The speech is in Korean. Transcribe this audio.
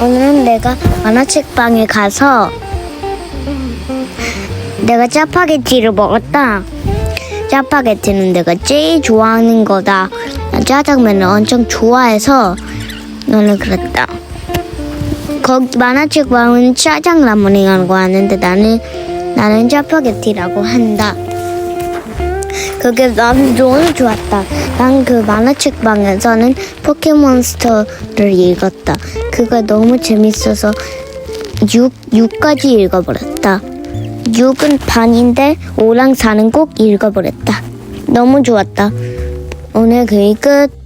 오늘은 내가 만화책방에 가서 내가 짜파게티를 먹었다. 짜파게티는 내가 제일 좋아하는 거다. 난 짜장면을 엄청 좋아해서 너는 그랬다. 거기 만화책방은 짜장라면이라고 하는데 나는 나는 짜파게티라고 한다. 그게 너무 좋았다. 난 그 만화책방에서는 포켓몬스터를 읽었다. 그거 너무 재밌어서 6, 6까지 읽어버렸다. 6은 반인데 5랑 4는 꼭 읽어버렸다. 너무 좋았다. 오늘 글이 끝.